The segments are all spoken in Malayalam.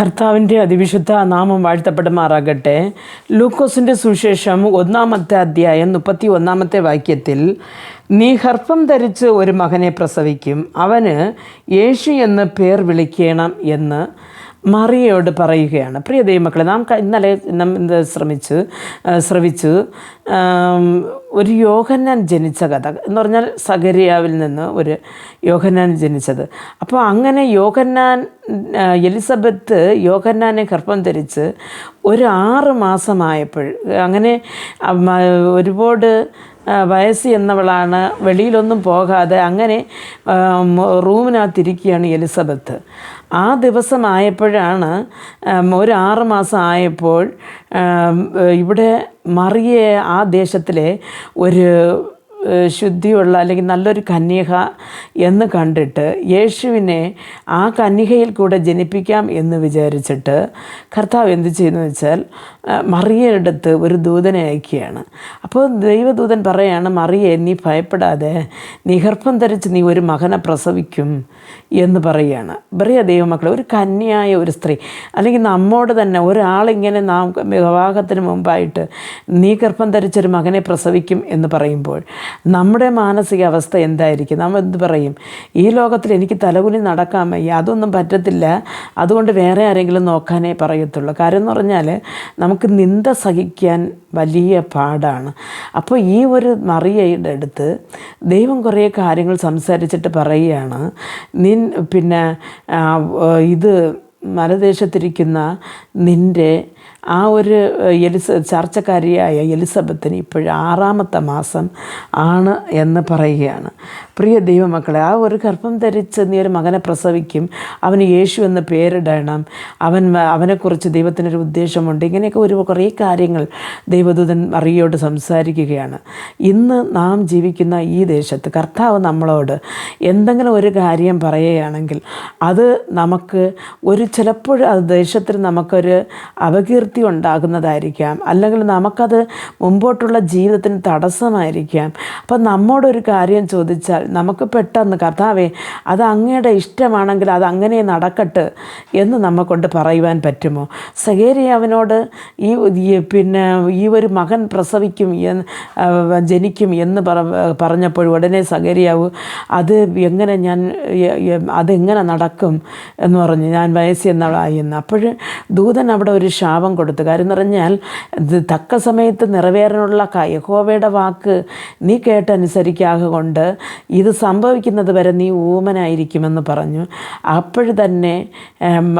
കർത്താവിന്റെ അതിവിശുദ്ധ നാമം വാഴ്ത്തപ്പെടുമാറാകട്ടെ. ലൂക്കോസിന്റെ സുശേഷം ഒന്നാമത്തെ അധ്യായം മുപ്പത്തി ഒന്നാമത്തെ വാക്യത്തിൽ നീ ഹർപ്പം ധരിച്ച് ഒരു മകനെ പ്രസവിക്കും. അവന് യേശു എന്ന് പേർ വിളിക്കണം എന്ന് മറിയയോട് പറയുകയാണ്. പ്രിയ ദൈവമക്കളെ നാം ഇന്നലെ നാം ഇത് ശ്രമിച്ച് ശ്രവിച്ചു ഒരു യോഹന്നാൻ ജനിച്ച കഥ എന്ന് പറഞ്ഞാൽ സഗരിയാവിൽ നിന്ന് ഒരു യോഹന്നാൻ ജനിച്ചത്. അപ്പോൾ അങ്ങനെ യോഹന്നാൻ എലിസബത്ത് യോഹന്നാനെ ഗർഭം ധരിച്ച് ഒരു ആറ് മാസമായപ്പോൾ അങ്ങനെ ഒരുപാട് വയസ്സ് എന്നവളാണ് വെളിയിലൊന്നും പോകാതെ അങ്ങനെ റൂമിനകത്തിരിക്കുകയാണ് എലിസബത്ത്. ആ ദിവസമായപ്പോഴാണ് ആയപ്പോഴാണ് ഒരു ആറ് മാസം ആയപ്പോൾ ഇവിടെ മറിയ ആ ദേശത്തിലെ ഒരു ശുദ്ധിയുള്ള അല്ലെങ്കിൽ നല്ലൊരു കന്യക എന്ന് കണ്ടിട്ട് യേശുവിനെ ആ കന്യകയിൽ കൂടെ ജനിപ്പിക്കാം എന്ന് വിചാരിച്ചിട്ട് കർത്താവ് എന്ത് ചെയ്യുന്നു വെച്ചാൽ മറിയടുത്ത് ഒരു ദൂതനെ അയക്കുകയാണ്. അപ്പോൾ ദൈവദൂതൻ പറയാണ് മറിയെ നീ ഭയപ്പെടാതെ നീ ഗർഭം ധരിച്ച് നീ ഒരു മകനെ പ്രസവിക്കും എന്ന് പറയുകയാണ് പ്രിയ ദൈവമക്കളെ ഒരു കന്യായ ഒരു സ്ത്രീ അല്ലെങ്കിൽ നമ്മോട് തന്നെ ഒരാളിങ്ങനെ നാം വിവാഹത്തിന് മുമ്പായിട്ട് നീ ഗർഭം ധരിച്ചൊരു മകനെ പ്രസവിക്കും എന്ന് പറയുമ്പോൾ നമ്മുടെ മാനസികാവസ്ഥ എന്തായിരിക്കും? നമ്മൾ എന്ത് പറയും? ഈ ലോകത്തിൽ എനിക്ക് തലകുനി നടക്കാൻ വയ്യ. അതൊന്നും പറ്റത്തില്ല. അതുകൊണ്ട് വേറെ ആരെങ്കിലും നോക്കാനേ പറയത്തുള്ളൂ. കാര്യം എന്ന് പറഞ്ഞാൽ നമുക്ക് നിന്ദ സഹിക്കാൻ വലിയ പാടാണ്. അപ്പോൾ ഈ ഒരു മറിയയുടെ അടുത്ത് ദൈവം കുറേ കാര്യങ്ങൾ സംസാരിച്ചിട്ട് പറയുകയാണ്. നിൻ പിന്നെ ഇത് മലദേശത്തിരിക്കുന്ന നിന്റെ ആ ഒരു എലിസ ചർച്ചക്കാരിയായ എലിസബത്തിന് ഇപ്പോഴും ആറാമത്തെ മാസം ആണ് എന്ന് പറയുകയാണ്. പ്രിയ ദൈവമക്കളെ ആ ഒരു ഗർഭം ധരിച്ച് നീ ഒരു മകനെ പ്രസവിക്കും അവന് യേശു എന്ന് പേരിടണം അവൻ അവനെക്കുറിച്ച് ദൈവത്തിനൊരു ഉദ്ദേശമുണ്ട് ഇങ്ങനെയൊക്കെ ഒരു കുറേ കാര്യങ്ങൾ ദൈവദൂതൻ അറിയോട് സംസാരിക്കുകയാണ്. ഇന്ന് നാം ജീവിക്കുന്ന ഈ ദേശത്ത് കർത്താവ് നമ്മളോട് എന്തെങ്കിലും ഒരു കാര്യം പറയുകയാണെങ്കിൽ അത് നമുക്ക് ഒരു ചിലപ്പോൾ അത് ദേശത്തിന് നമുക്കൊരു അപകീർത്തി ഉണ്ടാകുന്നതായിരിക്കാം അല്ലെങ്കിൽ നമുക്കത് മുമ്പോട്ടുള്ള ജീവിതത്തിന് തടസ്സമായിരിക്കാം. അപ്പം നമ്മോടൊരു കാര്യം ചോദിച്ചാൽ നമുക്ക് പെട്ടെന്ന് കർത്താവേ അത് അങ്ങയുടെ ഇഷ്ടമാണെങ്കിൽ അത് അങ്ങനെ നടക്കട്ടെ എന്ന് നമ്മക്കൊണ്ട് പറയുവാൻ പറ്റുമോ? സഹേരിയാവിനോട് ഈ പിന്നെ ഈ ഒരു മകൻ പ്രസവിക്കും ജനിക്കും എന്ന് പറ പറഞ്ഞപ്പോൾ ഉടനെ സഹേരിയാവ് അത് എങ്ങനെ ഞാൻ അതെങ്ങനെ നടക്കും? എന്ന് പറഞ്ഞു ഞാൻ വയസ്സ് എന്നവളായി എന്ന്. അപ്പോൾ ദൂതൻ അവിടെ ഒരു ശാപം കൊടുത്തു. കാര്യം എന്ന് പറഞ്ഞാൽ തക്ക സമയത്ത് നിറവേറാനുള്ള യഹോവയുടെ വാക്ക് നീ കേട്ടനുസരിക്കാക കൊണ്ട് ഇത് സംഭവിക്കുന്നത് വരെ നീ ഊമനായിരിക്കുമെന്ന് പറഞ്ഞു. അപ്പോഴ് തന്നെ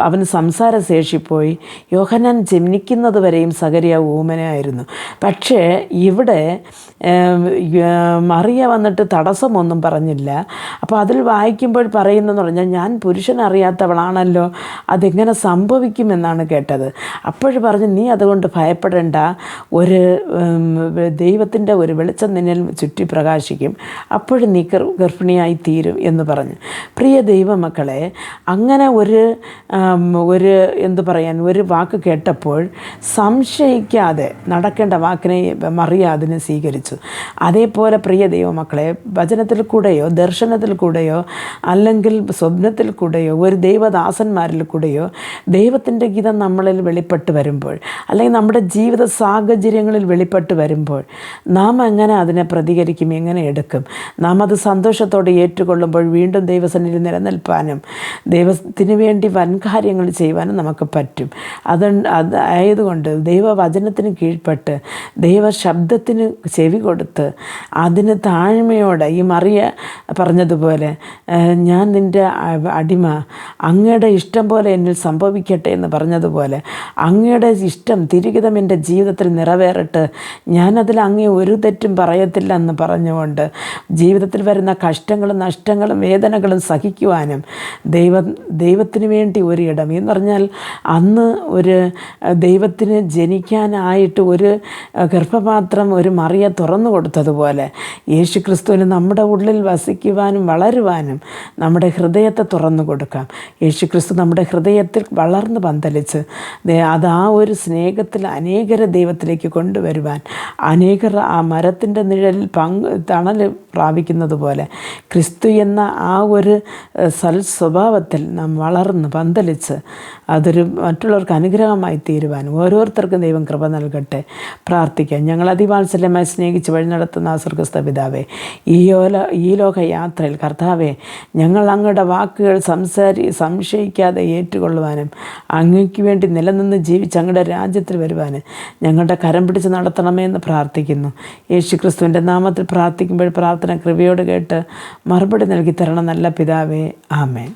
അവന് സംസാരശേഷിപ്പോയി യോഹനാൻ ജനിക്കുന്നത് വരെയും സകരിയ ഊമനായിരുന്നു. പക്ഷേ ഇവിടെ മറിയ വന്നിട്ട് തടസ്സമൊന്നും പറഞ്ഞില്ല. അപ്പോൾ അതിൽ വായിക്കുമ്പോൾ പറയുന്നതെന്ന് പറഞ്ഞാൽ ഞാൻ പുരുഷനറിയാത്തവളാണല്ലോ അതെങ്ങനെ സംഭവിക്കുമെന്നാണ് കേട്ടത്. അപ്പോൾ പറഞ്ഞു നീ അതുകൊണ്ട് ഭയപ്പെടേണ്ട. ഒരു ദൈവത്തിന്റെ ഒരു വെളിച്ചം നിന്നിൽ ചുറ്റി പ്രകാശിക്കും. അപ്പോഴും നീ ഗർ- ഗർഭിണിയായി തീരും എന്ന് പറഞ്ഞു. പ്രിയ ദൈവമക്കളെ അങ്ങനെ ഒരു ഒരു എന്തു പറയാൻ ഒരു വാക്ക് കേട്ടപ്പോൾ സംശയിക്കാതെ നടക്കേണ്ട വാക്കിനെ മറിയ അതിനെ സ്വീകരിച്ചു. അതേപോലെ പ്രിയ ദൈവമക്കളെ വചനത്തിൽ കൂടെയോ ദർശനത്തിൽ കൂടെയോ അല്ലെങ്കിൽ സ്വപ്നത്തിൽ കൂടെയോ ഒരു ദൈവദാസന്മാരിൽ കൂടെയോ ദൈവത്തിന്റെ ഗീതം നമ്മളിൽ വെളിപ്പെട്ട് വരുമ്പോൾ അല്ലെങ്കിൽ നമ്മുടെ ജീവിത സാഹചര്യങ്ങളിൽ വെളിപ്പെട്ട് വരുമ്പോൾ നാം എങ്ങനെ അതിനെ പ്രതികരിക്കും എങ്ങനെ എടുക്കും? നാം അത് സന്തോഷത്തോടെ ഏറ്റുകൊള്ളുമ്പോൾ വീണ്ടും ദൈവസന്നിധി നിലനിൽപ്പാനും ദൈവത്തിന് വേണ്ടി വൻകാര്യങ്ങൾ ചെയ്യുവാനും നമുക്ക് പറ്റും. അത് അത് ആയതുകൊണ്ട് ദൈവവചനത്തിന് കീഴ്പ്പെട്ട് ദൈവ ശബ്ദത്തിന് ചെവി കൊടുത്ത് അതിന് താഴ്മയോടെ ഈ മറിയ പറഞ്ഞതുപോലെ ഞാൻ നിന്റെ അടിമ അങ്ങയുടെ ഇഷ്ടം പോലെ എന്നിൽ സംഭവിക്കട്ടെ എന്ന് പറഞ്ഞതുപോലെ അങ്ങയുടെ ഇഷ്ടം തിരുഹിതം എന്റെ ജീവിതത്തിൽ നിറവേറട്ടെ ഞാനതിൽ അങ്ങേ ഒരു തെറ്റും പറയത്തില്ല എന്ന് പറഞ്ഞുകൊണ്ട് ജീവിതത്തിൽ വരുന്ന കഷ്ടങ്ങളും നഷ്ടങ്ങളും വേദനകളും സഹിക്കുവാനും ദൈവ ദൈവത്തിന് വേണ്ടി ഒരിടം. എന്ന് പറഞ്ഞാൽ അന്ന് ഒരു ദൈവത്തിന് ജനിക്കാനായിട്ട് ഒരു ഗർഭപാത്രം ഒരു മറിയ തുറന്നു കൊടുത്തതുപോലെ യേശു ക്രിസ്തുവിന് നമ്മുടെ ഉള്ളിൽ വസിക്കുവാനും വളരുവാനും നമ്മുടെ ഹൃദയത്തെ തുറന്നു കൊടുക്കാം. യേശു ക്രിസ്തു നമ്മുടെ ഹൃദയത്തിൽ വളർന്ന് പന്തലിച്ച് അത് ആ ഒരു സ്നേഹത്തിൽ അനേകരെ ദൈവത്തിലേക്ക് കൊണ്ടുവരുവാൻ അനേകർ ആ മരത്തിന്റെ നിഴലിൽ പങ്ക് തണൽ പ്രാപിക്കുന്നത് പോലെ ക്രിസ്തു എന്ന ആ ഒരു സൽ സ്വഭാവത്തിൽ നാം വളർന്ന് പന്തലിച്ച് അതൊരു മറ്റുള്ളവർക്ക് അനുഗ്രഹമായി തീരുവാൻ ഓരോരുത്തർക്കും ദൈവം കൃപ നൽകട്ടെ. പ്രാർത്ഥിക്കാം. ഞങ്ങൾ അതിവാത്സല്യമായി സ്നേഹിച്ച് വഴി നടത്തുന്ന സ്വർഗസ്ഥ പിതാവേ ഈ ഓല ഈ ലോക യാത്രയിൽ കർത്താവെ ഞങ്ങൾ അങ്ങയുടെ വാക്കുകൾ സംസാരി സംശയിക്കാതെ ഏറ്റുകൊള്ളുവാനും അങ്ങയ്ക്ക് വേണ്ടി നിലനിന്ന് ജീവിച്ച് അങ്ങയുടെ രാജ്യത്തിൽ വരുവാൻ ഞങ്ങളുടെ കരം പിടിച്ച് നടത്തണമേ എന്ന് പ്രാർത്ഥിക്കുന്നു. യേശു ക്രിസ്തുവിന്റെ നാമത്തിൽ പ്രാർത്ഥിക്കുമ്പോൾ പ്രാർത്ഥന കൃപയോട് കേട്ട് മറുപടി നൽകി തരണം നല്ല പിതാവേ. ആമേൻ.